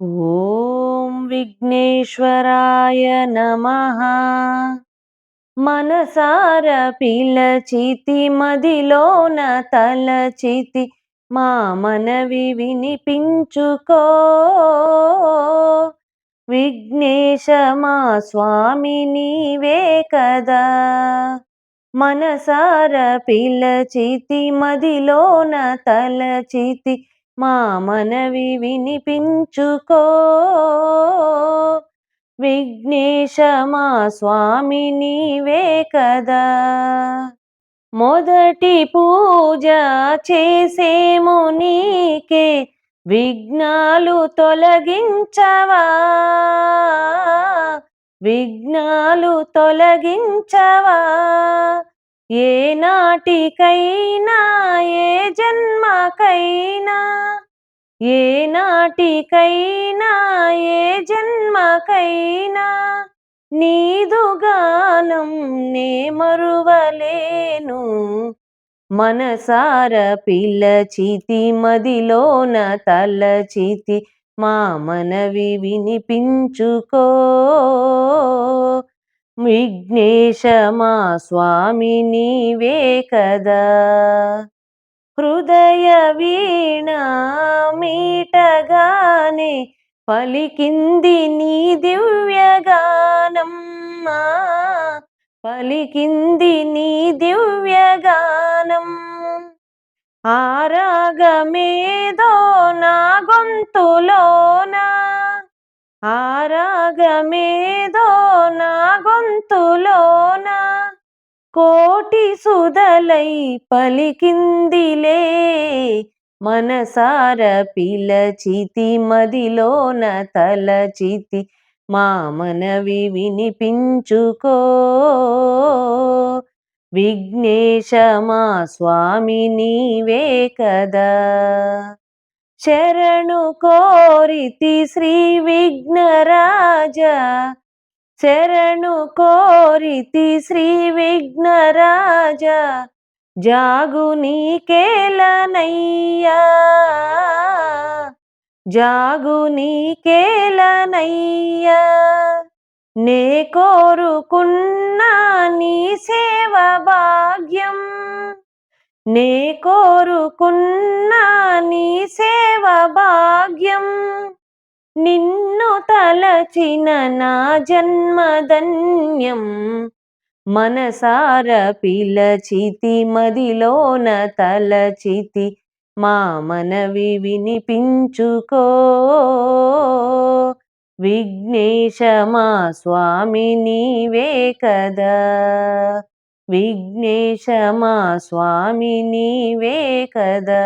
ఓం విఘ్నేశ్వరాయ నమః. మనసార పిలచితి మదిలోన తలచితి మా మనవి వినిపించుకో. విఘ్నేశ మా స్వామి నీవే కదా. మనసార పిలచితి మదిలోన తలచితి మా మనవి వినిపించుకో. విఘ్నేశ మా స్వామి నీవే కదా. మొదటి పూజ చేసేము నీకే విఘ్నాలు తొలగించవా. విఘ్నాలు తొలగించవా. ఏ నాటికైనా ఏ జన్మకైనా ఏ నాటికైనా ఏ జన్మకైనా నీదు గానం నే మరువలేను. మనసార పిల్లచితి మదిలోన తలచితి మా మనవి వినిపించుకో. విఘ్నేశమా స్వామి నీవే కదా. హృదయ వీణ మీటగానే పలికింది నీ దివ్యగానం పలికింది నీ దివ్యగానం ఆరాగమేదో నా గొంతులోన? ఆరాగమేదో గొంతులోనా కోటి సుధలై పలికిందిలే. మనసార పిలచితి మదిలోన తలచితి మా మనవి వినిపించుకో విఘ్నేశమా స్వామి నీవే కదా. శరణు కోరితి శ్రీ విఘ్నరాజా శరణు కోరితి శ్రీ విఘ్నరాజ జాగు నీకేలనయ్యా. జాగు నీకేలనయ్యా. నే కోరుకున్నా నీ సేవ భాగ్యం నే కోరుకున్నా నీ సేవ భాగ్యం నిన్ను తలచిన నా జన్మధన్యం. మనసార పిలచితి మదిలోన తలచితి మా మనవి వినిపించుకో. విఘ్నేశ మా స్వామి నీవే కదా. విఘ్నేశ మా స్వామి నీవే కదా.